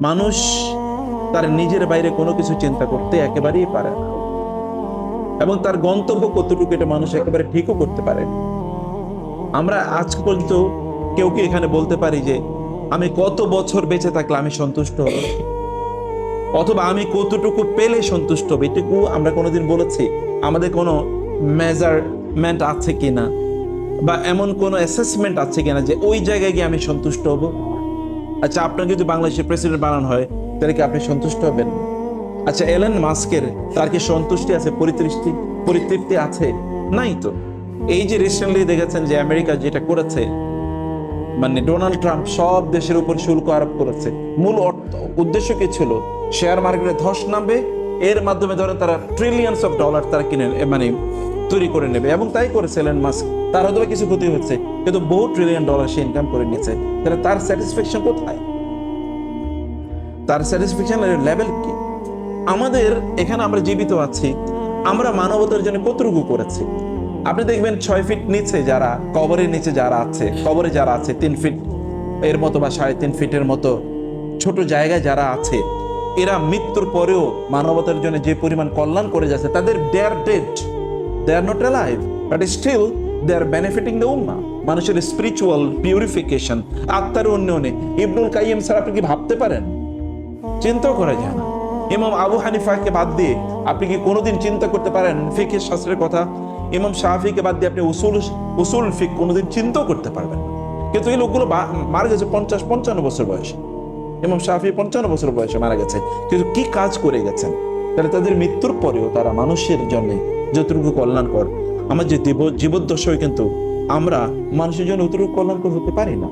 মানুষ তার নিজের বাইরে কোনো কিছু চিন্তা করতে একেবারেই পারে না। এবং তার গন্তব্য কতটুকু এটা মানুষ একেবারে ঠিকও করতে পারে আমরা আজ পর্যন্ত কেউ কি এখানে বলতে পারি যে, আমি কত বছর বেঁচে থাকলে আমি সন্তুষ্ট হব? অথবা আমি কতটুকু পেলে সন্তুষ্ট হব? এটুকু আমরা কোনোদিন বলেছি। আমাদের কোনো মেজারমেন্ট আছে কিনা? বা এমন কোনো অ্যাসেসমেন্ট আছে কিনা যে, ওই জায়গায় গিয়ে আমি সন্তুষ্ট হব? আচ্ছা আপনাকে যদি বাংলাদেশের প্রেসিডেন্ট বানানো হয়, তাহলে কি আপনি সন্তুষ্ট হবেন? আচ্ছা এলেন মাস্কের তার কি সন্তুষ্টি আছে, পরিতৃষ্টি, পরিতৃপ্তি আছে? নাই তো। এই যে রিসেন্টলি দেখেছেন যে আমেরিকা যেটা করেছে মানে ডোনাল্ড ট্রাম্প সব দেশের উপর শুল্ক আরোপ করেছে। মূল অর্থ, উদ্দেশ্য কি ছিল? শেয়ার মার্কেটে ধস নামবে, এর মাধ্যমে ধরে তারা ট্রিলিয়নস অফ ডলার তারা কিনে মানে তৈরি করে নেবে এবং তাই করেছে এলেন মাস্ক তার হয়তো কিছু ক্ষতি হচ্ছে, কিন্তু বহু ট্রিলিয়ন ডলার সে ইনকাম করে নিয়েছে। তাহলে তার স্যাটিসফ্যাকশন কোথায়? তার স্যাটিসফ্যাকশনের লেভেল কি? আমাদের এখানে আমরা জীবিত আছি, আমরা মানবতার জন্য কতটুকু করেছি? আপনি দেখবেন ছয় ফিট নিচে যারা, কবরের নিচে যারা আছে, কবরে যারা আছে, তিন ফিট এর মতো বা সাড়ে তিন ফিটের মতো ছোট জায়গায় যারা আছে, এরা মৃত্যুর পরেও মানবতার জন্য যে পরিমাণ কল্যাণ করে যাচ্ছে, তাদের আর dead they are not alive but still they are benefiting the উম্মা মানুষের স্পিরিচুয়াল পিউরিফিকেশন আত্মার উন্নয়নে ইবনুল কাইম স্যার আপনি কি ভাবতে পারেন? চিন্তাও করা যায় না। ইমাম আবু হানিফাকে বাদ দিয়ে আপনি কি কোনোদিন চিন্তা করতে পারেন ফিকের শাস্ত্রের কথা? ইমাম শাহিকে বাদ দিয়ে আপনি উসুল উসুল ফিক কোনোদিন চিন্তাও করতে পারবেন না। কিন্তু এই লোকগুলো মারা গেছে পঞ্চাশ, পঞ্চান্ন বছর বয়সে। ইমাম শাহি পঞ্চান্ন বছর বয়সে মারা গেছে। কিন্তু কি কাজ করে গেছেন? তাহলে তাদের মৃত্যুর পরেও তারা মানুষের জন্য যতটুকু কল্যাণকর, আমার যে জীব, জীবদ্দশায় কিন্তু আমরা মানুষের জন্য অতটুকু কল্যাণকর হতে পারি না।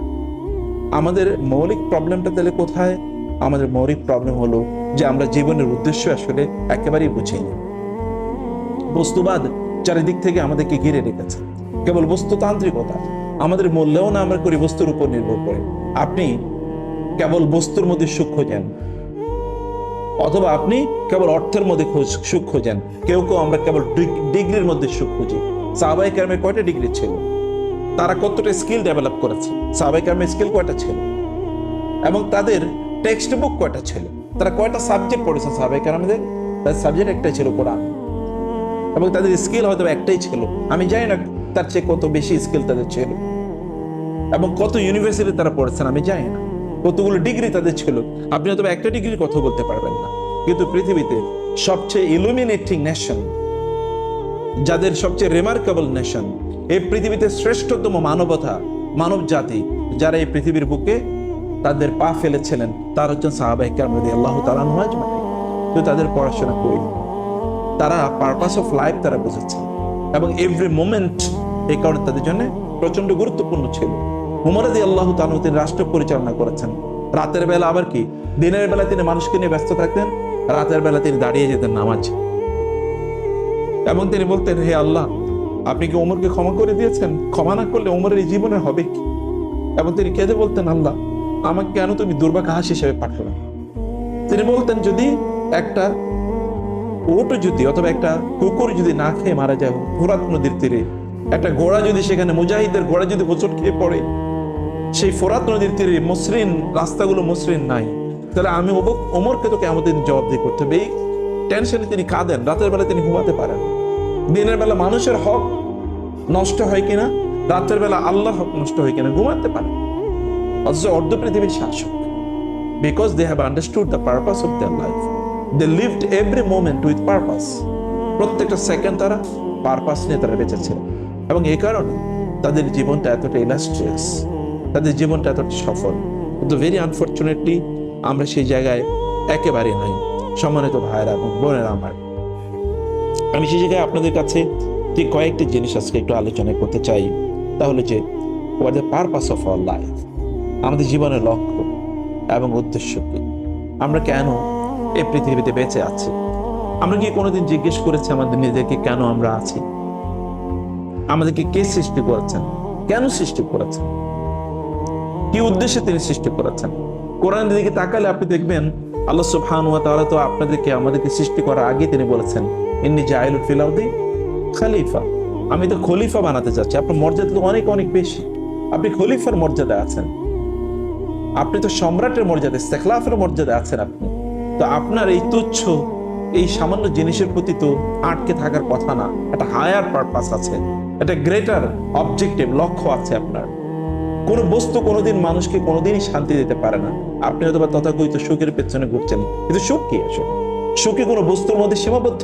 আমাদের মৌলিক প্রবলেমটা তাহলে কোথায়? আমাদের মৌলিক প্রবলেম হলো যে আমরা জীবনের উদ্দেশ্য আসলে একেবারেই বুঝিনি। বস্তুবাদ চারিদিক থেকে আমাদেরকে ঘিরে রেখেছে। কেবল বস্তুতান্ত্রিকতা, আমাদের মূল্যায়ন আমরা করি বস্তুর উপর নির্ভর করে। আপনি কেবল বস্তুর মধ্যে সুখ খোঁজেন অথবা আপনি কেবল অর্থের মধ্যে সুখ খোঁজেন। কেউ কেউ আমরা কেবল ডিগ্রির মধ্যে সুখ খুঁজি। সাহাবাই কারমে কয়টা ডিগ্রি ছিল? তারা কতটা স্কিল ডেভেলপ করেছে? সাহাবাই কারমে স্কিল কয়টা ছিল? এবং তাদের টেক্সট বুক কয়টা ছিল? তারা কয়টা সাবজেক্ট পড়েছে সাহাবাই কারমদের? তাদের সাবজেক্ট একটাই ছিল কোরআন। এবং তাদের স্কিল হয়তো একটাই ছিল। আমি জানি না তার চেয়ে কত বেশি স্কিল তাদের ছিল। এবং কত ইউনিভার্সিটি তারা পড়েছেন, আমি জানি না। কতগুলো ডিগ্রি তাদের ছিল, আপনি হয়তো একটা ডিগ্রির কথা বলতে পারবেন না। কিন্তু পৃথিবীতে সবচেয়ে ইলুমিনেটিং নেশন যাদের সবচেয়ে রিমার্কেবল নেশন এই পৃথিবীতে শ্রেষ্ঠতম মানবতা মানব জাতি যারা এই পৃথিবীর বুকে তাদের পা ফেলেছিলেন, তার হচ্ছেন সাহাবাহিক কামরদি আল্লাহ তালান কিন্তু তাদের পড়াশোনা করি তারা পারপাস অফ লাইফ তারা বুঝেছে এবং এভরি মোমেন্ট এই কারণে তাদের জন্য প্রচণ্ড গুরুত্বপূর্ণ ছিল। হুমরাদি আল্লাহ তালু তিনি রাষ্ট্র পরিচালনা করেছেন। রাতের বেলা আবার কি? দিনের বেলা তিনি মানুষকে নিয়ে ব্যস্ত থাকতেন, রাতের বেলা তিনি দাঁড়িয়ে যেতেন নামাজ। এবং তিনি বলতেন, হে আল্লাহ, আপনি কি ওমরকে ক্ষমা করে দিয়েছেন? ক্ষমা না করলে ওমরের এই জীবনে হবে কি? এবং তিনি কেঁদে বলতেন, আল্লাহ, আমাকে কেন তুমি দুর্বাঘাস হিসেবে পাঠালে তিনি বলতেন, যদি একটা উট যদি অথবা একটা কুকুর যদি না খেয়ে মারা যায় ফুরাত নদীর তীরে, একটা ঘোড়া যদি সেখানে মুজাহিদের ঘোড়া যদি হোঁচট খেয়ে পড়ে সেই ফোরাত নদীর তীরে মসৃণ, রাস্তাগুলো মসৃণ নাই। তাহলে আমি ওমরকে তো কেমন দিন জবাবদি করতে হবে। এই টেনশনে তিনি কাঁদেন, রাতের বেলা তিনি ঘুমাতে পারেন। দিনের বেলা মানুষের হক নষ্ট হয় কিনা, রাতের বেলা আল্লাহর হক নষ্ট হয় কিনা ঘুমাতে পারেন অথচ অর্ধ পৃথিবীর শাসক because they have understood the purpose of their life they lived every moment with purpose প্রত্যেকটা সেকেন্ড তারা পারপাস নিয়ে তারা বেঁচেছে এবং এই কারণে তাদের জীবনটা এতটা ইলাস্ট্রিয়াস তাদের জীবনটা এতটা সফল। কিন্তু ভেরি আনফর্চুনেটলি আমরা সেই জায়গায় একেবারে নাই। সম্মানিত ভাইয়েরা এবং বোনেরা আমার। আমি সেই জায়গায় আপনাদের কাছে ঠিক কয়েকটি জিনিস আজকে একটু আলোচনা করতে চাই। তাহলে যে what the purpose of our life আমাদের জীবনের লক্ষ্য এবং উদ্দেশ্য কি? আমরা কেন এই পৃথিবীতে বেঁচে আছি? আমরা কি কোনোদিন জিজ্ঞেস করেছি আমাদের নিজেদেরকে কেন আমরা আছি? আমাদেরকে কে সৃষ্টি করেছেন? কেন সৃষ্টি করেছেন? কি উদ্দেশ্যে তিনি সৃষ্টি করেছেন? কোরআন দিকে তাকালে আপনি দেখবেন আল্লাহ সুবহান ওয়া তাআলা তো আপনাদেরকে আমাদেরকে সৃষ্টি করার আগে তিনি বলেছেন, ইন্নি জাইলুল ফিল আরদি খলিফা। আমি তো খলিফা বানাতে চাচ্ছি, আপনার মর্যাদা তো অনেক অনেক বেশি। আপনি খলিফার মর্যাদা আছেন। আপনি তো সম্রাটের মর্যাদা সেখলাফের মর্যাদা আছেন আপনি। তো আপনার এই তুচ্ছ, এই সামান্য জিনিসের প্রতি তো আটকে থাকার কথা না। একটা হায়ার পারপাস আছে, একটা গ্রেটার অবজেক্টিভ লক্ষ্য আছে আপনার। কোন বস্তু কোনোদিন মানুষকে কোনোদিনই শান্তি দিতে পারে না। আপনি হয়তো বা তথাকথিত সুখের পেছনে ঘুরছেন, কিন্তু সুখ কি আসলে? সুখে কোনো বস্তুর মধ্যে সীমাবদ্ধ?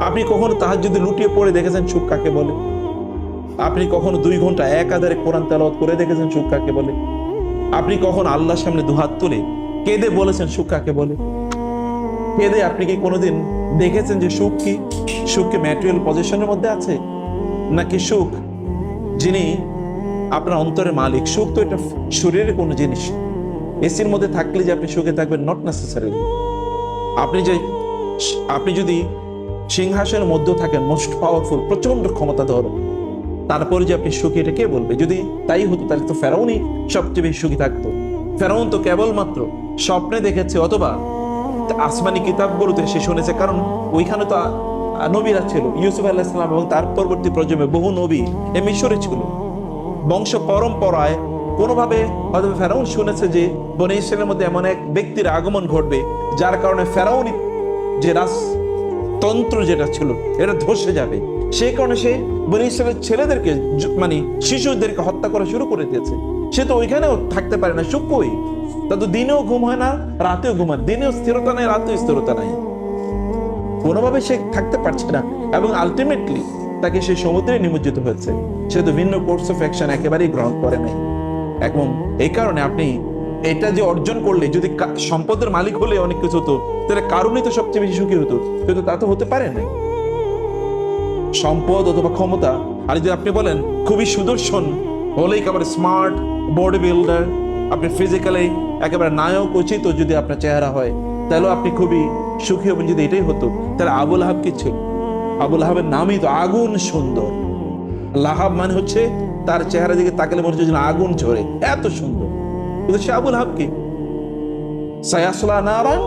আপনি কখনো তাহার যদি লুটিয়ে পড়ে দেখেছেন সুখ কাকে বলে? আপনি কখনো দুই ঘণ্টা এক আধারে কোরআন তেলাওয়াত করে দেখেছেন সুখ কাকে বলে? আপনি কখন আল্লাহর সামনে দুহাত তুলে কেঁদে বলেছেন সুখ কাকে বলে? কেঁদে আপনি কি কোনোদিন দেখেছেন যে সুখ কি? সুখ কি ম্যাটেরিয়াল পজিশনের মধ্যে আছে? নাকি সুখ যিনি আপনার অন্তরের মালিক, সুখ তো এটা শরীরের কোনো জিনিস। এসির মধ্যে থাকলে যে আপনি সুখে থাকবেন নট নেসেসারি আপনি যে, আপনি যদি সিংহাসনের মধ্যে থাকেন মোস্ট পাওয়ারফুল প্রচণ্ড ক্ষমতা ধর, তারপরে যে আপনি সুখী, এটা কে বলবে? যদি তাই হতো, তাহলে তো ফেরাউনই সবচেয়ে বেশি সুখী থাকতো। ফেরাউন তো কেবলমাত্র স্বপ্নে দেখেছে, অথবা আসমানি কিতাবগুলোতে সে শুনেছে, কারণ ওইখানে তো নবীরা ছিল। ইউসুফ আল্লাহ ইসলাম এবং তার পরবর্তী প্রজন্মে বহু নবী, এ মিশরে ছিল। বংশ পরম্পরায় কোনোভাবে হয়তো ফেরাউন শুনেছে যে বনে ইসরায়েলের মধ্যে এমন এক ব্যক্তির আগমন ঘটবে, যার কারণে ফেরাউন যে রাজতন্ত্র যেটা ছিল, এটা ধসে যাবে। সেই কারণে সে বনে ইসরায়েলের ছেলেদেরকে মানে শিশুদেরকে হত্যা করা শুরু করে দিয়েছে। সে তো ওইখানেও থাকতে পারে না সুখ কই? তা তো দিনেও ঘুম হয় না, রাতেও ঘুম হয় দিনেও স্থিরতা নাই, রাতেও স্থিরতা নাই। কোনোভাবে সে থাকতে পারছে না। এবং আলটিমেটলি তাকে সে সমুদ্রে নিমজ্জিত হয়েছে। সে তো ভিন্ন কোর্স অফ অ্যাকশন একেবারেই গ্রহণ করে নাই। এবং এই কারণে আপনি এটা যে অর্জন করলে, যদি সম্পদের মালিক হলে অনেক কিছু হতো, তাহলে কারণে তো সবচেয়ে বেশি সুখী হতো। কিন্তু তা তো হতে পারে না সম্পদ অথবা ক্ষমতা, আর যদি আপনি বলেন খুবই সুদর্শন হলে একেবারে স্মার্ট বডি বিল্ডার আপনি ফিজিক্যালি একেবারে নায়ক উচিত যদি আপনার চেহারা হয় তাহলে আপনি খুবই সুখী হবেন যদি এটাই হতো। তাহলে আবুল আহাব কি ছিল? আবুল আহাবের নামই তো আগুন সুন্দর। লাহাব মানে হচ্ছে তার চেহারা দিকে তাকালে মনে হচ্ছে আগুন ঝরে। এত সুন্দর। কিন্তু সে আবুল আহাব কি? সায়াসলা নারায়ণ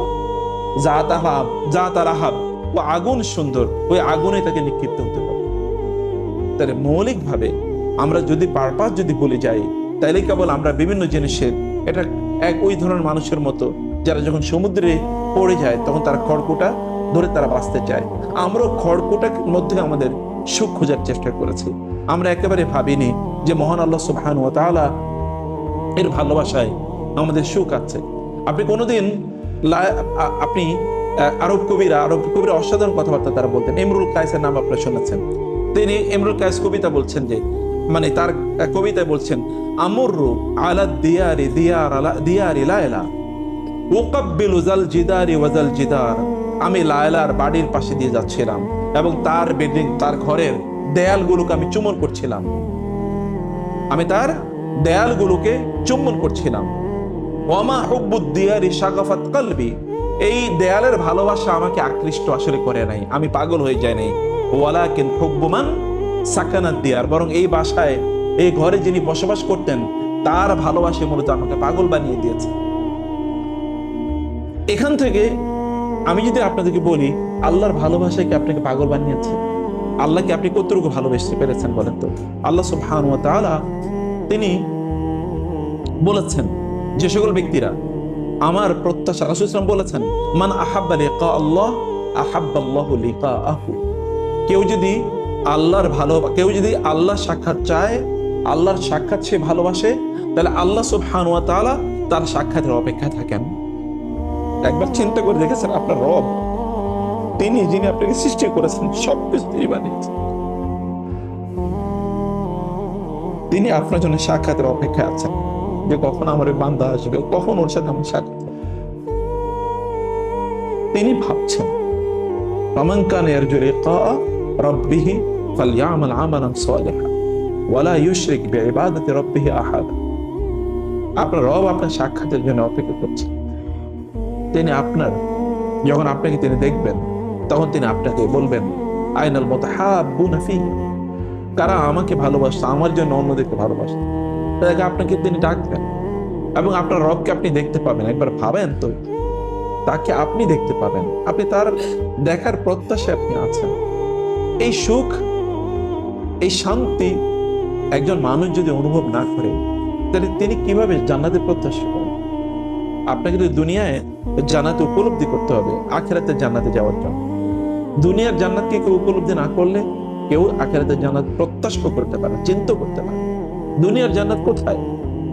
জাতা হাব জাতা রাহাব। ও আগুন সুন্দর। ওই আগুনে তাকে নিক্ষিপ্ত হতে হবে। তাহলে মৌলিক ভাবে আমরা যদি পারপাস যদি বলে যাই, তাইলে কেবল আমরা বিভিন্ন জিনিসের, এটা এক ওই ধরনের মানুষের মতো, যারা যখন সমুদ্রে পড়ে যায়, তখন তারা খড়কুটা ধরে তারা বাঁচতে চায়। আমরাও খড়কুটার মধ্যে আমাদের সুখ খোঁজার চেষ্টা করেছি। আমরা একেবারে ভাবিনি যে মহান আল্লাহ সুবহান ও তাআলা এর ভালোবাসায় আমাদের সুখ আছে। আপনি কোনোদিন আপনি আরব কবিরা আরব কবিরা অসাধারণ কথাবার্তা তারা বলতেন। এমরুল কায়েসের নাম আপনারা শুনেছেন। তিনি এমরুল কায়েস কবিতা বলছেন যে মানে তার কবিতায় বলছেন, আমরু আলা দিয়ারি, দিয়ার আলা, দিয়ারি লায়লা ওকাব্বিলু জিদারি ওয়াজাল জিদার। আমি লায়লার বাড়ির পাশে দিয়ে যাচ্ছিলাম এবং তার বিল্ডিং তার ঘরের দেয়ালগুলোকে আমি চুমন করছিলাম। আমি তার দেয়ালগুলোকে চুম্বন করছিলাম। ওয়ামা হুব্বুদ্দিয়ারি শাকাফাত কলবি, এই দেয়ালের ভালোবাসা আমাকে আকৃষ্ট আসলে করে নাই। আমি পাগল হয়ে যাই নাই। ওয়ালাকিন হুব্বুমান সাকানাত দিয়ার, বরং এই বাসায়, এই ঘরে যিনি বসবাস করতেন, তার ভালোবাসা মূলত আমাকে পাগল বানিয়ে দিয়েছে। এখান থেকে আমি যদি আপনাদেরকে বলি, আল্লাহর ভালোবাসায় কি আপনাকে পাগল বানিয়েছে? আল্লাহকে আপনি কতটুকু ভালোবেসতে পেরেছেন বলেন তো? আল্লাহ সুবহান ওয়া তিনি বলেছেন যে সকল ব্যক্তিরা, আমার প্রত্যাশা রাসূল ওয়াসাল্লাম বলেছেন, মান আহাব্বা লিকা আল্লাহ আহাব্বাল্লাহু কেউ যদি আল্লাহর ভালো, কেউ যদি আল্লাহ সাক্ষাৎ চায়, আল্লাহর সাক্ষাৎ সে ভালোবাসে, তাহলে আল্লাহ সুবহান ওয়া তার সাক্ষাতের অপেক্ষায় থাকেন। একবার চিন্তা করে দেখেছেন আপনার রব তিনি যিনি আপনাকে সৃষ্টি করেছেন সবকিছু তিনি বানিয়েছেন তিনি আপনার জন্য সাক্ষাতের অপেক্ষায় আছেন যে কখন আমার ওই বান্দা আসবে কখন ওর সাথে আমার সাক্ষাৎ হবে। তিনি ভাবছেন فمن كان يرجو لقاء ربه فليعمل عملا صالحا ولا يشرك بعبادة ربه أحدا আপনার রব আপনার সাক্ষাতের জন্য অপেক্ষা করছেন তিনি আপনার। যখন আপনাকে তিনি দেখবেন, তখন তিনি আপনাকে বলবেন, আইনাল মুতাহাব্বুনা ফি কারা আমাকে ভালোবাসতো, আমার জন্য অন্যদেরকে ভালোবাসতো? তাদেরকে আপনাকে তিনি ডাকবেন এবং আপনার রবকে আপনি দেখতে পাবেন। একবার ভাবেন তো, তাকে আপনি দেখতে পাবেন। আপনি তার দেখার প্রত্যাশায় আপনি আছেন। এই সুখ, এই শান্তি একজন মানুষ যদি অনুভব না করে, তাহলে তিনি কীভাবে জান্নাতের প্রত্যাশা করেন আপনাকে তো দুনিয়ায় জান্নাতে উপলব্ধি করতে হবে, আখেরাতে জান্নাতে যাওয়ার জন্য। দুনিয়ার জান্নাতকে কেউ উপলব্ধি না করলে কেউ আখেরাতে জান্নাত প্রত্যাশা করতে পারে চিন্তা করতে পারে দুনিয়ার জান্নাত কোথায়?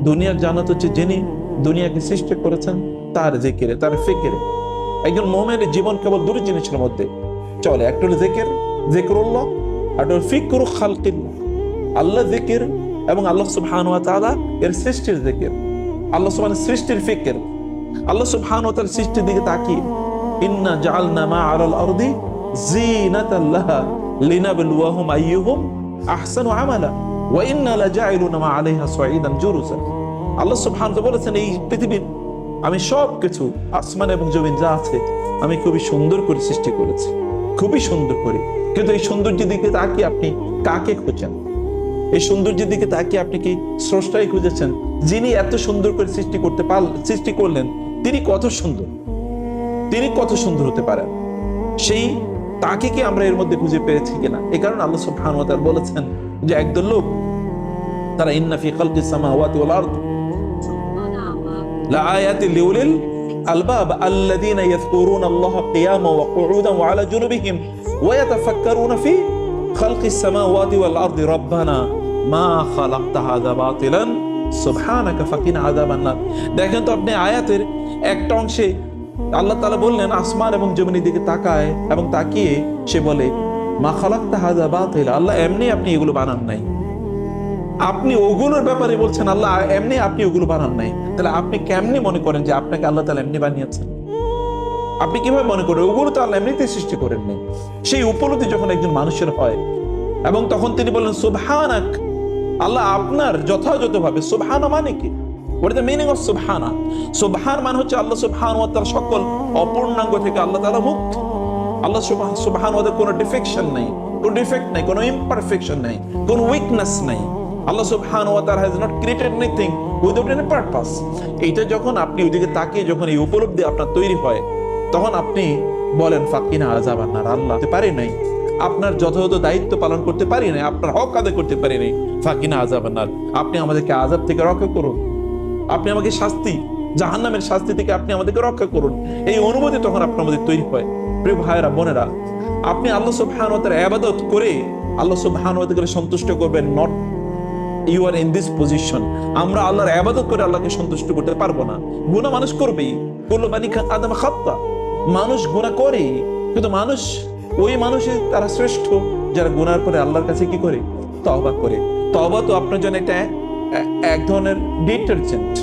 দুনিয়ার জান্নাত হচ্ছে যিনি দুনিয়াকে সৃষ্টি করেছেন, তার জিকিরে, তার ফিকিরে। একজন মোমেনের জীবন কেবল দুটি জিনিসের মধ্যে। চলে, একটা হলো জেকের, জেকরুল্লাহ, আর একটা ফিকরু খালকিল্লাহ আল্লাহ জিকির এবং আল্লাহ সুবহানাহু ওয়া তাআলা এর সৃষ্টির জিকির। আল্লাহ সুবহানাহু সৃষ্টির ফিকির। আল্লাহ সুবহানাহু ওয়া তাআলা সৃষ্টির দিকে তাকিয়ে, ইন্না মা আলাল আরদি লিনাবলুয়াহুম আইয়ুহুম আহসানু আমালা, ওয়া ইন্না লাজাইলুনা মা আলাইহা জুরুজা আল্লাহ সুবহানাহু ওয়া তাআলা বলেছেন, এই পৃথিবীর আমি সব কিছু আসমান এবং জমিন যা আছে, আমি খুবই সুন্দর করে সৃষ্টি করেছি, খুবই সুন্দর করে। কিন্তু এই সৌন্দর্যের দিকে তাকিয়ে আপনি কাকে খুঁজেন এই সৌন্দর্যের দিকে তাকিয়ে আপনি কি স্রষ্টাই খুঁজেছেন? যিনি এত সুন্দর করে সৃষ্টি করতে পার সৃষ্টি করলেন, তিনি কত সুন্দর? তিনি কত সুন্দর হতে পারেন? সেই তাকে কি আমরা এর মধ্যে খুঁজে পেয়েছি কিনা? এ কারণে আল্লাহ সুবহানাহু ওয়া তাআলা বলেছেন যে একদল লোক, তারা ইন্না ফি খালকিস সামাওয়াতি ওয়াল আরদ। লিউলিল আলবাব ইয়াযকুরুনা আল্লাহ কিয়ামান ওয়া কুউদান ওয়া আলা জুনুবিহিম, ওয়া ইয়াতাফাক্কারুনা ফি খালকিস সামাওয়াতি ওয়াল আরদি। রাব্বানা মা খালাক্তা হাজা বাতিলান, সুবহানাকা ফাকিনা আযাবান নার দেখেন তো আপনি আয়াতের একটা অংশে আল্লাহ তাআলা বললেন, আসমান এবং জমিনের দিকে তাকায় এবং তাকিয়ে সে বলে, মা খালাক্তা হাজা বাতিল, আল্লাহ এমনি আপনি এগুলো বানান নাই। আপনি ওগুলোর ব্যাপারে বলছেন, আল্লাহ এমনি আপনি ওগুলো বানান নাই। তাহলে আপনি কেমনি মনে করেন যে আপনাকে আল্লাহ তালা এমনি বানিয়েছেন? আপনি কীভাবে মনে করেন, ওগুলো তো আল্লাহ এমনিতে সৃষ্টি করেননি। সেই উপলব্ধি যখন একজন মানুষের হয়, এবং তখন তিনি বলেন সুবহানাক আল্লাহ আপনার যথাযথভাবে, সুবহানা মানে কি? দ্য মিনিং অফ সুবহানা? সুবহান মানে হচ্ছে আল্লাহ সুবহান ওয়া তার সকল অপূর্ণাঙ্গ থেকে আল্লাহ মুক্ত। আল্লাহ সুবহান সুবহান ওয়া কোনো ডিফেকশন কোনো ডিফেক্ট কোনো ইমপারফেকশন কোনো উইকনেস নাই। আল্লাহ সুবহানাহু ওয়া তাআলা has not created anything without any purpose এইটা যখন আপনি ওইদিকে তাকিয়ে যখন এই উপলব্ধি আপনার তৈরি হয়, তখন আপনি বলেন, ফাকিনা আযাবান নার আল্লাহ পারি নাই। আপনার যথাযথ দায়িত্ব পালন করতে পারি নাই, আপনার হক আদায় করতে পারি নাই। ফাকিনা আযাবান নার আপনি আমাদেরকে আযাব থেকে রক্ষা করুন। আপনি আমাকে শাস্তি, জাহান্নামের শাস্তি থেকে আপনি আমাদেরকে রক্ষা করুন। এই অনুভূতি তখন আপনার মধ্যে তৈরি হয়। প্রিয় ভাইয়েরা, বোনেরা, আপনি আল্লাহ সুবহানাহু ওয়া তাআলার ইবাদত করে আল্লাহ সুবহানাহু ওয়া তাআলাকে সন্তুষ্ট করবেন not you are in this position আমরা আল্লাহর আবাদত করে আল্লাহকে সন্তুষ্ট করতে পারব না। গুণা মানুষ করবেই। কুল্লু বানি আদম খাত্তা। মানুষ গুণা করে কিন্তু মানুষ ওই মানুষই তারা শ্রেষ্ঠ, যারা গুনার করে আল্লাহর কাছে কি করে? তওবা করে। তওবা তো আপনার জন্য একটা এ- এক ধরনের ডিটারজেন্ট।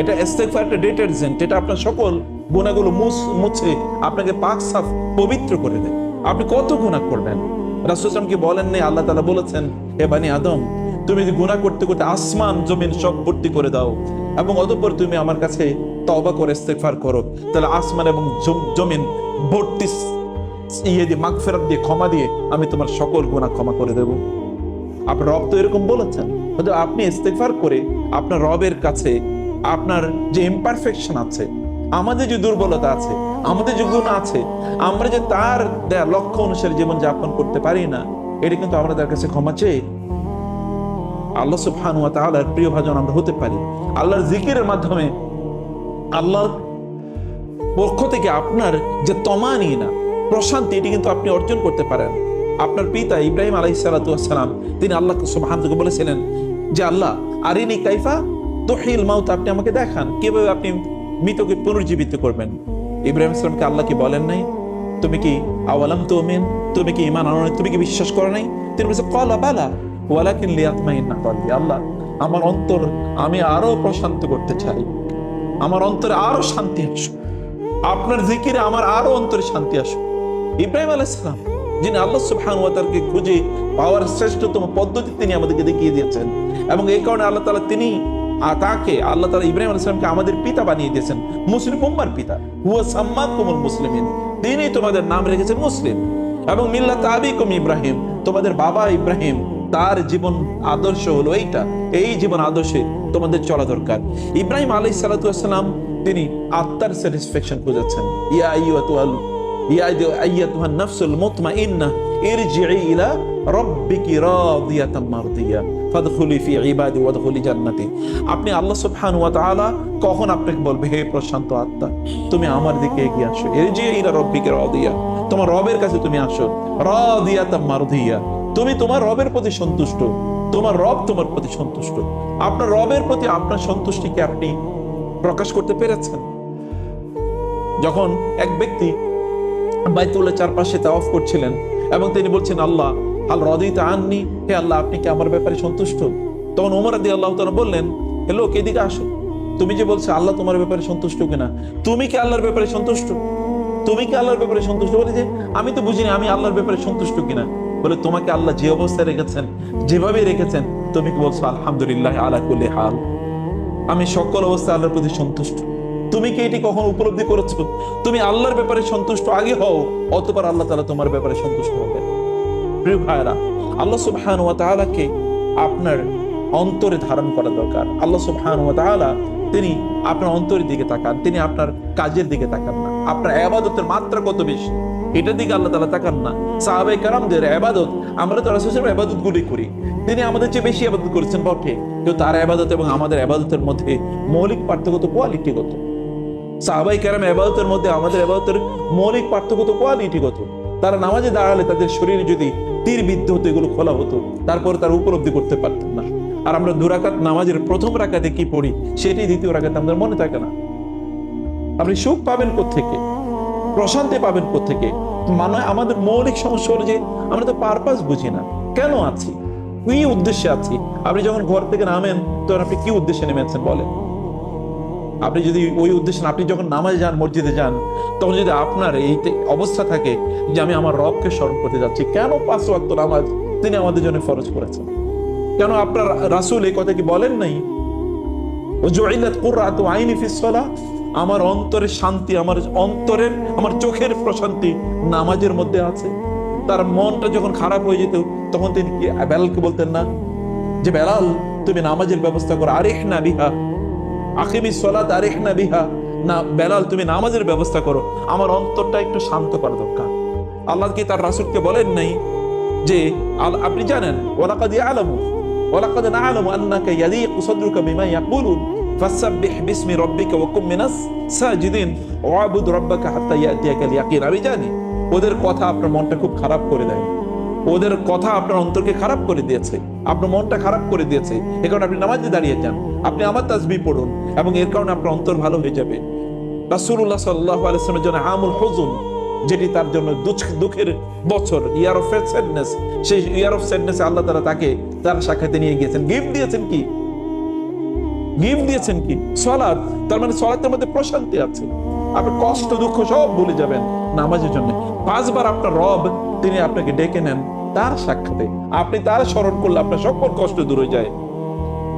এটা ইস্তেগফার একটা ডিটারজেন্ট এটা আপনার সকল গুণাগুলো মুছে আপনাকে পাক সাফ, পবিত্র করে দেয়। আপনি কত গুণা করবেন? রাসূল কি বলেন নেই আল্লাহ তাআলা বলেছেন, হে বানি আদম, তুমি যদি গুনাহ করতে করতে আসমান, জমিন সব ভর্তি করে দাও এবং অতঃপর তুমি আমার কাছে তওবা করে, ইস্তেগফার করো। তাহলে আসমান এবং জমিন ভর্তি ইয়ে দিয়ে, মাগফিরাত দিয়ে, ক্ষমা দিয়ে আমি তোমার সকল গুনাহ ক্ষমা করে দেব। আপনার রব তো এরকম বলেছেন। হয়তো আপনি ইস্তেগফার করে আপনার রবের কাছে আপনার যে ইমপারফেকশন আছে, আমাদের যে দুর্বলতা আছে, আমাদের যে গুণ আছে, আমরা যে তার দেয়া লক্ষ্য অনুসারে জীবন যাপন করতে পারি না, এটা কিন্তু আমরা তার কাছে ক্ষমা চেয়ে আল্লাহ ওয়া তাআলার প্রিয় ভাজন আমরা হতে পারি। আল্লাহর জিকিরের মাধ্যমে আল্লাহর পক্ষ থেকে আপনার যে তমানি না প্রশান্তি এটি কিন্তু আপনি অর্জন করতে পারেন। আপনার পিতা ইব্রাহিম আলাই সালাম তিনি আল্লাহ সুবহানাহু বলেছিলেন যে, আল্লাহ, আরিনি কাইফা তহিল মাউত আপনি আমাকে দেখান, কীভাবে আপনি মৃতকে পুনর্জীবিত করবেন। ইব্রাহিম ইসলামকে আল্লাহ কি বলেন নাই? তুমি কি আওয়ালাম তুমিন? তুমি কি ইমান আনো তুমি কি বিশ্বাস করো নাই? তিনি বলছে কলা বালা, ওয়ালাকিন লিয়াতমাইন্না কলবি আল্লাহ, আমার অন্তর আমি আরও প্রশান্ত করতে চাই। আমার অন্তরে আরও শান্তি আসুক। আপনার জিকিরে আমার আরও অন্তরে শান্তি আসুক। ইব্রাহিম আলাইসালাম যিনি আল্লাহ সুবহানাহু ওয়া খুঁজে পাওয়ার শ্রেষ্ঠতম পদ্ধতি তিনি আমাদেরকে দেখিয়ে দিয়েছেন। এবং এই কারণে আল্লাহ তাআলা তিনি তাকে, আল্লাহ তাআলা ইব্রাহিম আলাইসালামকে আমাদের পিতা বানিয়ে দিয়েছেন। মুসলিম উম্মার পিতা। হুয়া সাম্মাকুমুল মুসলিমিন। তিনি তোমাদের নাম রেখেছেন মুসলিম। এবং মিল্লাত আবিকুম ইব্রাহিম, তোমাদের বাবা ইব্রাহিম, তার জীবন আদর্শ হলো এইটা। এই জীবন আদর্শে তোমাদের চলা দরকার। ইব্রাহিম আলাই সালাতাম তিনি আত্মার স্যাটিসফ্যাকশন খুঁজেছেন। ইয়া আইয়াতুল আপনি আল্লাহ কখন আপনাকে বলবে, হে প্রশান্ত আত্মা, তুমি আমার দিকে এগিয়ে আসো ইরজিই ইলা রাব্বিকি রাদিয়া তোমার রবের কাছে তুমি আসো তুমি তোমার রবের প্রতি সন্তুষ্ট, তোমার রব তোমার প্রতি সন্তুষ্ট। আপনার রবের প্রতি আপনার সন্তুষ্টিকে আপনি প্রকাশ করতে পেরেছেন? যখন এক ব্যক্তি বাইতুল্লাহ চারপাশে তাওয়াফ করছিলেন এবং তিনি বলছেন, আল্লাহ আল রদিতে আননি? হে আল্লাহ, আপনি কি আমার ব্যাপারে সন্তুষ্ট? তখন ওমর আদি আল্লাহ তারা বললেন, হে লোক, এদিকে আসো। তুমি যে বলছো আল্লাহ তোমার ব্যাপারে সন্তুষ্ট কিনা? তুমি কি আল্লাহর ব্যাপারে সন্তুষ্ট? তুমি কি আল্লাহর ব্যাপারে সন্তুষ্ট? বলে যে, আমি তো বুঝিনি, আমি আল্লাহর ব্যাপারে সন্তুষ্ট কিনা? বলে, তোমাকে আল্লাহ যে অবস্থায় রেখেছেন যেভাবে রেখেছেন, তুমি কি বলছো আলহামদুলিল্লাহ আলা হাল? আমি সকল অবস্থায় আল্লাহর প্রতি সন্তুষ্ট। তুমি কি এটি কখন উপলব্ধি করেছ? তুমি আল্লাহর ব্যাপারে সন্তুষ্ট আগে হও, অতপর আল্লাহ তাআলা তোমার ব্যাপারে সন্তুষ্ট হবেন। প্রিয় ভাইরা আল্লাহ সুবহানাহু ওয়া তাআলাকে আপনার অন্তরে ধারণ করা দরকার। আল্লাহ সুবহানাহু ওয়া তাআলা তিনি আপনার অন্তরের দিকে তাকান, তিনি আপনার কাজের দিকে তাকান না। আপনার আবাদতের মাত্রা কত বেশি? এটার দিকে আল্লাহ তাআলা তাকান না। সাহাবায়ে কারামদের আবাদত, আমরা তো রাসূলের আবাদত গুলি করি। তিনি আমাদের চেয়ে বেশি আবাদত করেছেন বটে। কিন্তু তার আবাদত এবং আমাদের আবাদতের মধ্যে মৌলিক পার্থক্য তো কোয়ালিটিগত সাহাবাই কেরাম আবাদতের মধ্যে, আমাদের আবাদতের মৌলিক পার্থক্য তো কোয়ালিটিগত তারা নামাজে দাঁড়ালে তাদের শরীরে যদি তীর বিদ্ধ হতো, এগুলো খোলা হতো, তারপর তারা উপলব্ধি করতে পারতেন না। আর আমরা দুরাকাত নামাজের প্রথম রাকাতে কি পড়ি সেটি দ্বিতীয় রাকাতে আমাদের মনে থাকে না। আপনি সুখ পাবেন থেকে প্রশান্তি পাবেন থেকে মানে আমাদের মৌলিক সমস্যা হলো যে, আমরা তো পারপাস বুঝি না। কেন আছি? কি উদ্দেশ্যে আছি? আপনি যখন ঘর থেকে নামেন, তখন আপনি কি উদ্দেশ্যে নেমেছেন বলেন? আপনি যদি ওই উদ্দেশ্যে আপনি যখন নামাজে যান, মসজিদে যান, তখন যদি আপনার এই অবস্থা থাকে যে আমি আমার রবকে স্মরণ করতে যাচ্ছি, কেন পাঁচ ওয়াক্ত নামাজ তিনি আমাদের জন্য ফরজ করেছেন? কেন আপনার রাসূল এই কথা কি বলেন নাই? ও আইনি আমার অন্তরের শান্তি, আমার অন্তরের, আমার চোখের প্রশান্তি নামাজের মধ্যে আছে। তার মনটা যখন খারাপ হয়ে যেত, তখন তিনি কি বেলালকে বলতেন না? যে বেলাল, তুমি নামাজের ব্যবস্থা করো আরেখ না বিহা না বিহা। না, বেলাল, তুমি নামাজের ব্যবস্থা করো। আমার অন্তরটা একটু শান্ত করা দরকার। আল্লাহ কি তার রাসূলকে বলেন নাই যে আপনি জানেন, ওয়ালাকাদ ইয়ালামু, ওয়ালাকাদ না'লামু আন্নাকা ইয়াকুলুন, ফাসাব্বিহ বিসমি মিনাস সাজিদিন, ওয়াবুদ হাত্তা ইয়াকিন আমি জানি, ওদের কথা আপনার মনটা খুব খারাপ করে দেয়। ওদের কথা আপনার অন্তরকে খারাপ করে দিয়েছে। আপনার মনটা খারাপ করে দিয়েছে। এ কারণে আপনি নামাজে দাঁড়িয়ে যান। আপনি আমার তাসবি পড়ুন এবং এর কারণে আপনার অন্তর ভালো হয়ে যাবে। রাসূলুল্লাহ সাল্লাল্লাহু আলাইহি ওয়াসাল্লামের জন্য আমুল হুজুন, যেটি তার জন্য দুঃখ- দুঃখের বছর ইয়ার অফ স্যাডনেস সেই ইয়ার অফ স্যাডনেস আল্লাহ তাআলা তাকে তার সাক্ষাতে নিয়ে গিয়েছেন। গিফট দিয়েছেন কি? গিফট দিয়েছেন কি? তার মানে সলাতের মধ্যে প্রশান্তি আছে। আপনি কষ্ট, দুঃখ সব ভুলে যাবেন নামাজের জন্য। পাঁচবার আপনার রব, তিনি আপনাকে ডেকে নেন তার সাক্ষাতে। আপনি তার স্মরণ করলে আপনার সকল কষ্ট দূর যায়।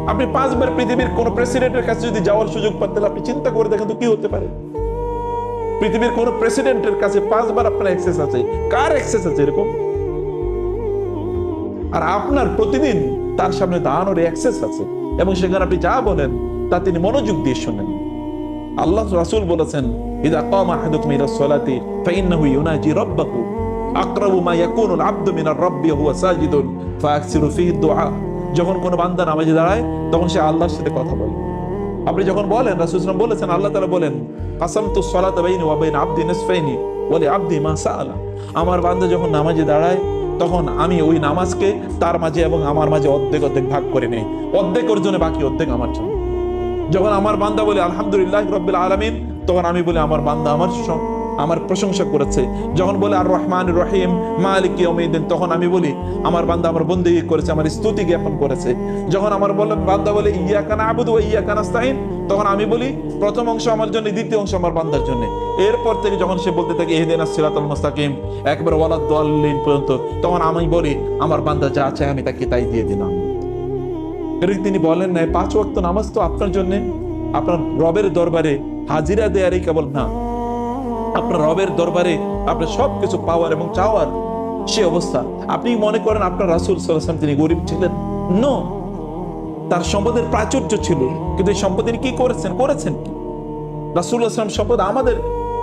আপনি পাঁচবার পৃথিবীর কোন প্রেসিডেন্টের কাছে যদি যাওয়ার সুযোগ পান, তাহলে আপনি চিন্তা করে দেখেন তো কি হতে পারে। পৃথিবীর কোন প্রেসিডেন্টের কাছে পাঁচবার আপনার অ্যাক্সেস আছে। কার অ্যাক্সেস আছে এরকম? আর আপনার প্রতিদিন তার সামনে দাঁড়ানোর অ্যাক্সেস আছে। এবং সেখানে আপনি যা বলেন, তা তিনি মনোযোগ দিয়ে শোনেন। আল্লাহ রাসূল বলেছেন, ইদা কামা আহাদুকুম ইলা সলাতি, ফাইন্নাহু ইউনাজি রাব্বাহু, আকরাবু মা ইয়াকুনু আল-আবদু মিনার রাব্বি, হুয়া সাজিদুন, ফায়াকসিরু ফিহি দুআ যখন কোনো বান্দা নামাজে দাঁড়ায়, তখন সে আল্লাহর সাথে কথা বলে। আপনি যখন বলেন, রাসূল সাল্লাল্লাহু আলাইহি ওয়াসাল্লাম বলেছেন, আল্লাহ তাআলা বলেন, কাসামতু সলাতা বাইনি ওয়া বাইনা আবদি নিসফাইনি ওয়া লি আবদি মা সাআলা। আমার বান্দা যখন নামাজে দাঁড়ায়, তখন আমি ওই নামাজকে তার মাঝে এবং আমার মাঝে অর্ধেক অর্ধেক ভাগ করে নেই। অর্ধেক ওর জন্য বাকি অর্ধেক আমার জন্য। যখন আমার বান্দা বলে, আলহামদুলিল্লাহ রব্বিল আলামিন, তখন আমি বলি, আমার বান্দা আমার আমার প্রশংসা করেছে। যখন বলে আর রহমান রহিম, মালিক ইয়াউমিদ্দিন, তখন আমি বলি, আমার বান্দা আমার বন্দেগী করেছে, আমার স্তুতি জ্ঞাপন করেছে। যখন আমার বলে বান্দা বলে, ইয়াকা নাবুদু ওয়া ইয়াকা নাস্তাইন তখন আমি বলি, প্রথম অংশ আমার জন্য, দ্বিতীয় অংশ আমার বান্দার জন্য। এরপর থেকে যখন সে বলতে থাকে ইহদিনাস সিরাতাল মুস্তাকিম, একবার ওয়ালাদ দাল্লিন পর্যন্ত, তখন আমি বলি, আমার বান্দা যা চায় আমি তাকে তাই দিয়ে দিলাম। এর তিনি বলেন না পাঁচ ওয়াক্ত নামাজ তো আপনার জন্য। আপনার রবের দরবারে হাজিরা দেয়ারই কেবল না আপনার রবের দরবারে আপনার সবকিছু পাওয়ার এবং চাওয়ার সে অবস্থা। আপনি মনে করেন আপনার রাসূল ওয়াসাল্লাম তিনি গরিব ছিলেন? নো তার সম্পদের প্রাচুর্য ছিল। কিন্তু এই সম্পদ তিনি কি করেছেন? করেছেন কি? রাসূল আসলাম সম্পদ আমাদের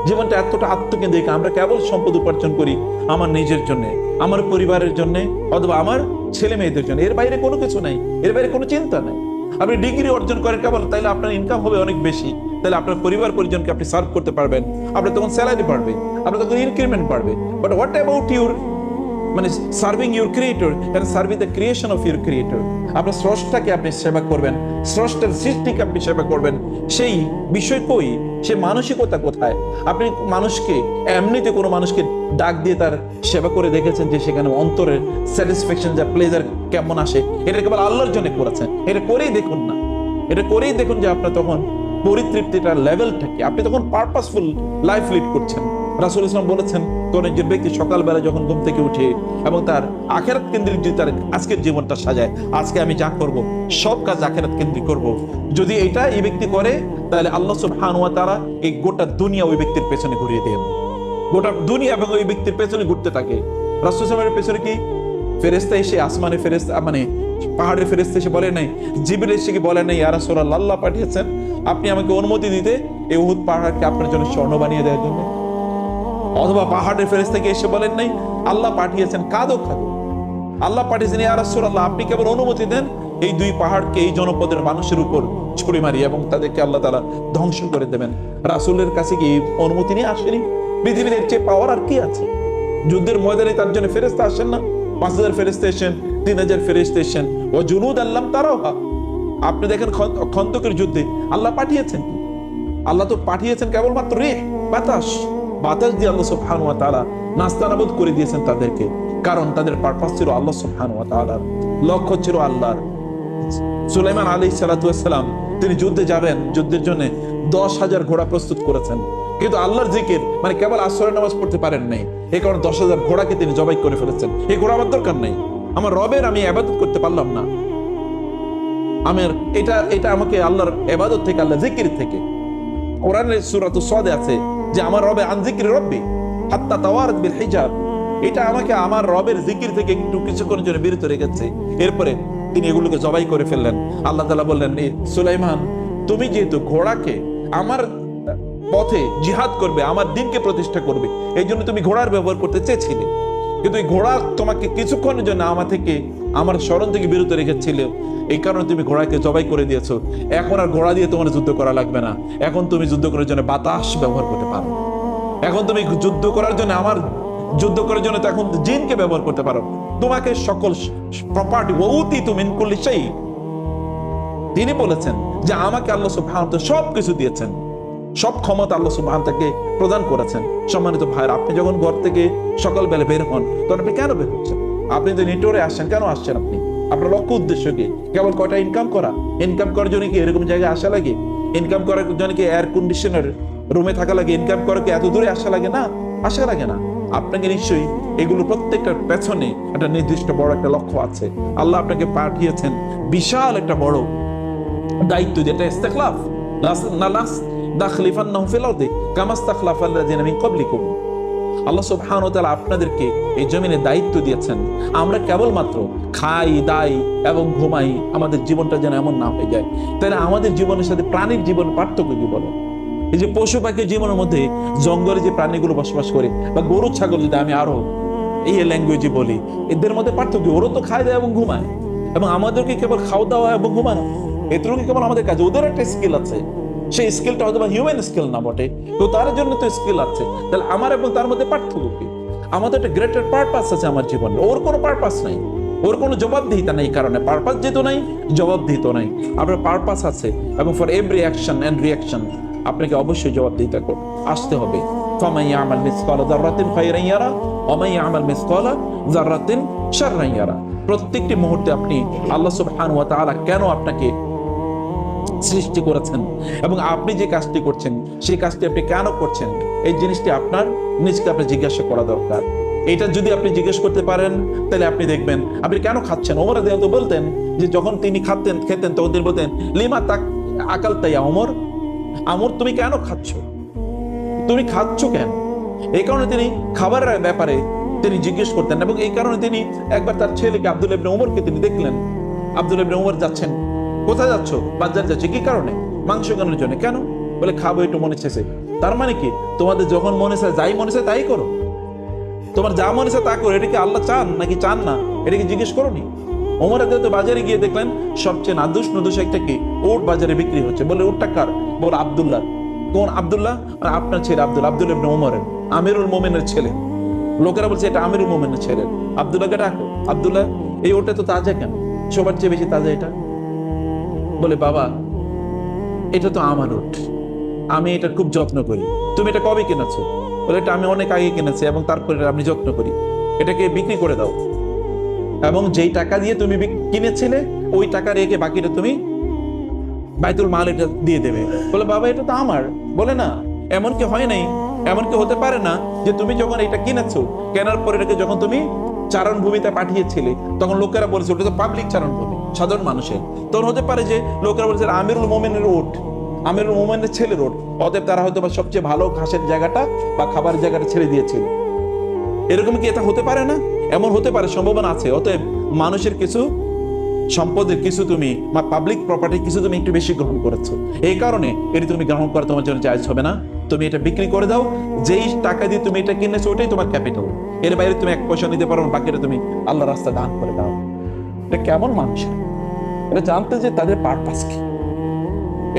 জীবনটা এতটা আত্মকেন্দ্রিক আমরা কেবল সম্পদ উপার্জন করি আমার নিজের জন্য, আমার পরিবারের জন্য অথবা আমার ছেলে মেয়েদের জন্য। এর বাইরে কোনো কিছু নাই। এর বাইরে কোনো চিন্তা নাই। আপনি ডিগ্রি অর্জন করেন কেবল তাহলে আপনার ইনকাম হবে অনেক বেশি। তাহলে আপনার পরিবার পরিজনকে আপনি সার্ভ করতে পারবেন। আপনার তখন স্যালারি বাড়বে, আপনার তখন ইনক্রিমেন্ট বাড়বে। বাট হোয়াট অ্যাবাউট ইউর মানে serving your creator and serving the creation of your creator আপনার স্রষ্টাকে আপনি সেবা করবেন, স্রষ্টার সৃষ্টিকে আপনি সেবা করবেন। সেই বিষয় কই? সে মানসিকতা কোথায়? আপনি মানুষকে, এমনিতে কোনো মানুষকে ডাক দিয়ে তার সেবা করে দেখেছেন যে সেখানে অন্তরের স্যাটিসফ্যাকশন যা প্লেজার কেমন আসে? এটা কেবল আল্লাহর জন্য করেছেন। এটা করেই দেখুন না। এটা করেই দেখুন যে আপনার তখন পরিতৃপ্তিটার লেভেলটাকে আপনি তখন পারপাসফুল লাইফ লিড করছেন। রাসুল ইসলাম বলেছেন কোন একজন ব্যক্তি সকালবেলা যখন ঘুম থেকে উঠে এবং তার আখেরাত কেন্দ্রিক যদি তার আজকের জীবনটা সাজায়, আজকে আমি যা করব, সব কাজ আখেরাত কেন্দ্রিক করব। যদি এটা এই ব্যক্তি করে, তাহলে আল্লাহ সুবহানাহু ওয়া তাআলা এই গোটা দুনিয়া ওই ব্যক্তির পেছনে ঘুরিয়ে দেন। গোটা দুনিয়া এবং ওই ব্যক্তির পেছনে ঘুরতে থাকে। রাসুল পেছনে কি? ফেরেস্তা এসে আসমানে ফেরেস্তা মানে পাহাড়ের ফেরেস্তা এসে বলে নাই জিবির এসে কি বলে নাই ইয়ারা সোরা আল্লাহ পাঠিয়েছেন, আপনি আমাকে অনুমতি দিতে এই উহুদ পাহাড়কে আপনার জন্য স্বর্ণ বানিয়ে দেওয়ার জন্য? অথবা পাহাড়ের ফেরেস্তাকে এসে বলেন নাই, আল্লাহ পাঠিয়েছেন, কাদো খাদো আল্লাহ পাঠিয়েছেন, ইয়া রাসূলুল্লাহ, আপনি কেবল অনুমতি দেন, এই দুই পাহাড়কে, এই জনপদের মানুষের উপর ছুড়ে মারি এবং তাদেরকে আল্লাহ তাআলা ধ্বংস করে দেবেন। রাসূলের কাছে কি অনুমতি নিয়ে আসেনি? পৃথিবীর এর চেয়ে পাওয়ার আর কি আছে? যুদ্ধের ময়দানে তার জন্য ফেরেস্তা আসেন না? পাঁচ হাজার ফেরেস্তা এসেন তিন হাজার ফেরেস্তা এসেন ও জুনুদ আল্লাম তারাও হা আপনি দেখেন খন্দকের যুদ্ধে আল্লাহ পাঠিয়েছেন। আল্লাহ তো পাঠিয়েছেন কেবলমাত্র রে বাতাস। বাতাস দিয়ে আল্লাহ সুবহান ওয়া তাআলা নাস্তানাবুদ করে দিয়েছেন তাদেরকে। কারণ তাদের পারপাস ছিল আল্লাহ সুবহান ওয়া তাআলার লক্ষ্য ছিল আল্লাহর। সুলাইমান আলী সালাতাম তিনি যুদ্ধে যাবেন, যুদ্ধের জন্য দশ হাজার ঘোড়া প্রস্তুত করেছেন। কিন্তু আল্লাহর জিকির মানে কেবল আশ্রয় নামাজ পড়তে পারেন নাই। এই কারণে দশ হাজার ঘোড়াকে তিনি জবাই করে ফেলেছেন। এই ঘোড়া আমার দরকার নেই। আমার রবের আমি আবাদত করতে পারলাম না। আমার, এটা এটা আমাকে আল্লাহর এবাদত থেকে আল্লাহ জিকির থেকে। কোরআনের সূরাত সাদে আছে যে আমার রবে আন জিকির রব্বি, হাত্তা তাওয়ার বিল হিজাব। এটা আমাকে আমার রবের জিকির থেকে একটু কিছুক্ষণের জন্য বিরত রেখেছে। এরপরে তিনি এগুলোকে জবাই করে ফেললেন। আল্লাহ তালা বললেন, "এ সুলাইমান, তুমি যেহেতু ঘোড়াকে আমার পথে জিহাদ করবে, আমার দিনকে প্রতিষ্ঠা করবে এই জন্য তুমি ঘোড়ার ব্যবহার করতে চেয়েছিলে। কিন্তু এই ঘোড়া তোমাকে কিছুক্ষণের জন্য আমার থেকে, আমার স্মরণ থেকে বিরত রেখেছিল। এই কারণে তুমি ঘোড়াকে জবাই করে দিয়েছ। এখন আর ঘোড়া দিয়ে তোমার যুদ্ধ করা লাগবে না। এখন তুমি যুদ্ধ করার জন্য বাতাস ব্যবহার করতে পারো। এখন তুমি যুদ্ধ করার জন্য আমার, যুদ্ধ করার জন্য এখন জিনকে ব্যবহার করতে পারো। তোমাকে সকল প্রপার্টি ওতি তুমি করলে সেই তিনি বলেছেন যে আমাকে আল্লাহ সব কিছু দিয়েছেন। সব ক্ষমতা আল্লাহ সুবহান তাকে প্রদান করেছেন। সম্মানিত ভাইয়ের, আপনি যখন ঘর থেকে সকালবেলা বের হন, তখন আপনি কেন বের হচ্ছেন? আপনি তো নেটওয়ার্কে আসছেন, কেন আসছেন আপনি? আপনার লক্ষ্য উদ্দেশ্য কি? কেবল কয়টা ইনকাম করা? ইনকাম করার জন্য কি এরকম জায়গায় আসা লাগে? ইনকাম করার জন্য কি এয়ার কন্ডিশনার রুমে থাকা লাগে? ইনকাম করা কি এত দূরে আসা লাগে না? আসা লাগে না। আপনাকে নিশ্চয়ই এগুলো প্রত্যেকটার পেছনে একটা নির্দিষ্ট বড় একটা লক্ষ্য আছে। আল্লাহ আপনাকে পাঠিয়েছেন বিশাল একটা বড় দায়িত্ব যেটা ইস্তেখলাফ। লাস- না দাখলিফান্নাহু ফিল আরদি, কামা মিন ক্বাবলিকুম। আল্লাহ সুবহানাহু ওয়া তাআলা আপনাদেরকে এই জমিনে দায়িত্ব দিয়েছেন। আমরা কেবলমাত্র খাই, দাই এবং ঘুমাই, আমাদের জীবনটা যেন এমন না হয়ে যায়। তাহলে আমাদের জীবনের সাথে প্রাণীর জীবন পার্থক্য কি বলো? এই যে পশু পাখির জীবনের মধ্যে জঙ্গলে যে প্রাণীগুলো বসবাস করে বা গরু, ছাগল যদি আমি আরও এই ল্যাঙ্গুয়েজে বলি, এদের মধ্যে পার্থক্য? ওরও তো খায়, দেয় এবং ঘুমায়। এবং আমাদেরকে কেবল খাওয়া দাওয়া এবং ঘুমানো এতটুকু কেবল আমাদের কাছে ওদের একটা স্কিল আছে। সেই স্কিলটা হয়তো বা হিউম্যান স্কিল না বটে। তো তার জন্য তো স্কিল আছে। তাহলে আমার এবং তার মধ্যে পার্থক্য কি? আমাদের একটা গ্রেটার পারপাস আছে আমার জীবনে। ওর কোনো পারপাস নাই। ওর কোনো জবাবদিহিতা নেই কারণে। পারপাস যেহেতু নাই, জবাবদিহিত নাই। আপনার পারপাস আছে এবং for every action and reaction আপনাকে অবশ্যই জবাবদিহিতা আসতে হবে। ফামান ইয়ামাল মিসকালা যাররাতিন খায়রান ইয়ারা ওয়া মান ইয়ামাল মিসকালা যাররাতিন শাররান ইয়ারা। প্রত্যেকটি মুহূর্তে আপনি আল্লাহ সুবহানাহু ওয়া তাআলা কেন আপনাকে সৃষ্টি করেছেন এবং আপনি যে কাজটি করছেন, সেই কাজটি আপনি কেন করছেন? এই জিনিসটি আপনার নিজকে আপনি জিজ্ঞাসা করা দরকার। এটা যদি আপনি জিজ্ঞেস করতে পারেন, তাহলে আপনি দেখবেন, আপনি কেন খাচ্ছেন? ওমর তো বলতেন যে যখন তিনি খাতেন, খেতেন, তখন তিনি বলতেন, লিমা তাক আকাল তাইয়া ওমর? আমর, তুমি কেন খাচ্ছ? তুমি খাচ্ছ কেন? এই কারণে তিনি খাবারের ব্যাপারে তিনি জিজ্ঞেস করতেন এবং এই কারণে তিনি একবার তার ছেলেকে আব্দুল ইবনে ওমরকে তিনি দেখলেন। আব্দুল ইবনে ওমর যাচ্ছেন কোথায় যাচ্ছ? বাজার যাচ্ছে? কি কারণে? মাংস কেনার জন্য। কেন? বলে খাব একটু মনে চেয়েছে তার মানে কি? তোমাদের যখন মনে চায় যাই মনে চায় তাই করো। তোমার যা মনে চায় তা করো। এটা কি আল্লাহ চান নাকি চান না? এটা কি জিজ্ঞেস করোনি? ওমর তো বাজারে গিয়ে দেখলেন, সবচেয়ে নাদুস নদুস একটা কি? ওট বাজারে বিক্রি হচ্ছে। বলে ওটটা কার? বল, আব্দুল্লাহ। কোন আব্দুল্লাহ? মানে আপনার ছেলে আব্দুল আব্দুল ইবনে ওমরের আমিরুল মোমেনের ছেলে। লোকেরা বলছে, এটা আমিরুল মোমেনের ছেলে। আব্দুল্লাহকে ডাকো। আব্দুল্লাহ, এই ওটা তো তাজা কেন? সবার চেয়ে বেশি তাজা এটা? বলে, বাবা, এটা তো আমার উঠ। আমি এটা খুব যত্ন করি। তুমি এটা কবে কিনেছো? বলে, এটা আমি অনেক আগে কিনেছি এবং তারপরে আমি যত্ন করি। এটাকে বিক্রি করে দাও। এবং যেই টাকা দিয়ে তুমি কিনেছিলে, ওই টাকা রেখে বাকিটা তুমি বাইতুল মাল এটা দিয়ে দেবে। বলে, বাবা, এটা তো আমার। বলে, না, এমন কি হয় নাই? এমন কি হতে পারে না যে তুমি যখন এটা কিনেছো, কেনার পরে এটাকে যখন তুমি চারণ ভূমিতে পাঠিয়েছিলে, তখন লোকেরা বলেছে, ওটা তো পাবলিক চারণ ভূমি সাধারণ মানুষের। তখন হতে পারে যে লোকেরা বলেছে আমিরুল মোমেনের ওট আমিরুল মোমেনের ছেলের ওট অতএব তারা হয়তো বা সবচেয়ে ভালো ঘাসের জায়গাটা বা খাবারের জায়গাটা ছেড়ে দিয়েছিল। এরকম কি এটা হতে পারে না? এমন হতে পারে, সম্ভাবনা আছে। অতএব মানুষের কিছু সম্পদের কিছু তুমি বা পাবলিক প্রপার্টি কিছু তুমি একটু বেশি গ্রহণ করেছ। এই কারণে এটি তুমি গ্রহণ করা তোমার জন্য জায়জ হবে না। তুমি এটা বিক্রি করে দাও। যেই টাকা দিয়ে তুমি এটা কিনেছো, ওটাই তোমার ক্যাপিটাল এর বাইরে তুমি এক পয়সা নিতে পারো বাকিটা তুমি আল্লাহ রাস্তা দান করে দাও। এটা কেমন মানুষ? এটা জানতে যে তাদের পারপাস কি?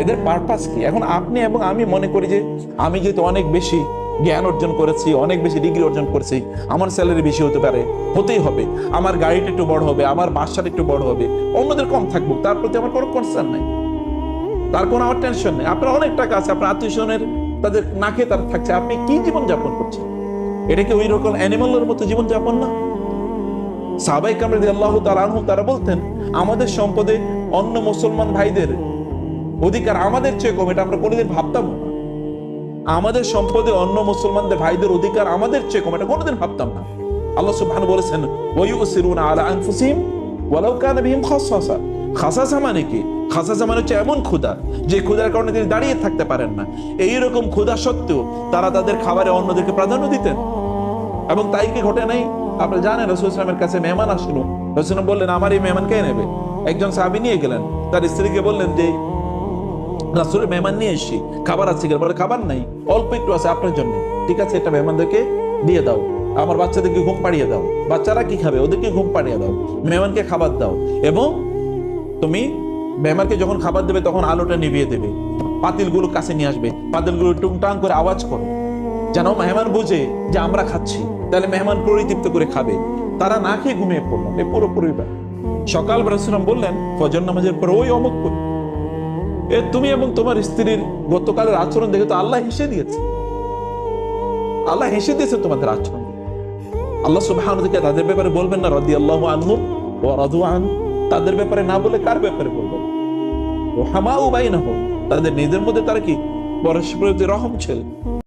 এদের পারপাস কি? এখন আপনি এবং আমি মনে করি যে আমি যেহেতু অনেক বেশি জ্ঞান অর্জন করেছি, অনেক বেশি ডিগ্রি অর্জন করেছি, আমার স্যালারি বেশি হতে পারে, হতেই হবে। আমার গাড়িটা একটু বড় হবে, আমার বাসাটা একটু বড় হবে, অন্যদের কম থাকব, তার প্রতি আমার কোনো কনসার্ন নাই। তার কোনো আমার টেনশন নেই। আপনার অনেক টাকা আছে, আপনার আত্মীয় স্বজনের তাদের না খেয়ে তার থাকছে। আপনি কি জীবন যাপন করছেন? এটা কি ওই রকম অ্যানিমালের মতো জীবন যাপন না? সাবাই কামরাদি আল্লাহ তালানহু তারা বলতেন, আমাদের সম্পদে অন্য মুসলমান ভাইদের অধিকার আমাদের চেয়ে কম, এটা আমরা কোনোদিন ভাবতাম না। আমাদের সম্পদে অন্য মুসলমানদের ভাইদের অধিকার আমাদের চেয়ে কম, এটা কোনোদিন ভাবতাম না। আল্লাহ সুবহান বলেছেন আলা আনফুসিহিম ওয়ালাউ কানা বিহিম খাসাসা। খাসাসা মানে কি? খাসাসা মানে হচ্ছে এমন ক্ষুধা, যে ক্ষুধার কারণে তিনি দাঁড়িয়ে থাকতে পারেন না। এই রকম ক্ষুধা সত্ত্বেও তারা তাদের খাবারে অন্যদেরকে প্রাধান্য দিতেন। এবং তাই কি ঘটে নাই? আপনারা জানেন রসুল ইসলামের কাছে মেহমান আসলো। রসুল বললেন, আমার এই মেহমান কে নেবে একজন সাহাবি নিয়ে গেলেন। তার স্ত্রীকে বললেন যে, রাসুলের মেহমান নিয়ে এসছি, খাবার আছে কিনা? বলে, খাবার নাই, অল্প একটু আছে আপনার জন্য। ঠিক আছে, এটা মেহমানদেরকে দিয়ে দাও। আমার বাচ্চাদেরকে ঘুম পাড়িয়ে দাও। বাচ্চারা কি খাবে? ওদেরকে ঘুম পাড়িয়ে দাও। মেহমানকে খাবার দাও। এবং তুমি মেহমানকে যখন খাবার দেবে, তখন আলোটা নিভিয়ে দেবে। পাতিলগুলো কাছে নিয়ে আসবে। পাতিলগুলো টুংটাং করে আওয়াজ করো। যেন মেহমান বুঝে যে আমরা খাচ্ছি, তাহলে মেহমান পরিতৃপ্ত করে খাবে। তারা না খেয়ে ঘুমিয়ে পড়ল এই পুরো পরিবার। সকাল রাসুলাম বললেন, ফজর নামাজের পর ওই অমুক এ তুমি এবং তোমার স্ত্রীর গতকালের আচরণ দেখে তো আল্লাহ হেসে দিয়েছে। আল্লাহ হেসে দিয়েছে তোমাদের আচরণ আল্লাহ তাআলা তাদের ব্যাপারে বলবেন না, রাদিয়াল্লাহু আনহুম ওয়া রাদু আন। তাদের ব্যাপারে না বলে কার ব্যাপারে বলবেন? ও হামাউ বাইনাহুম। তাদের নিজের মধ্যে তারা কি পরস্পরের রহম ছিল?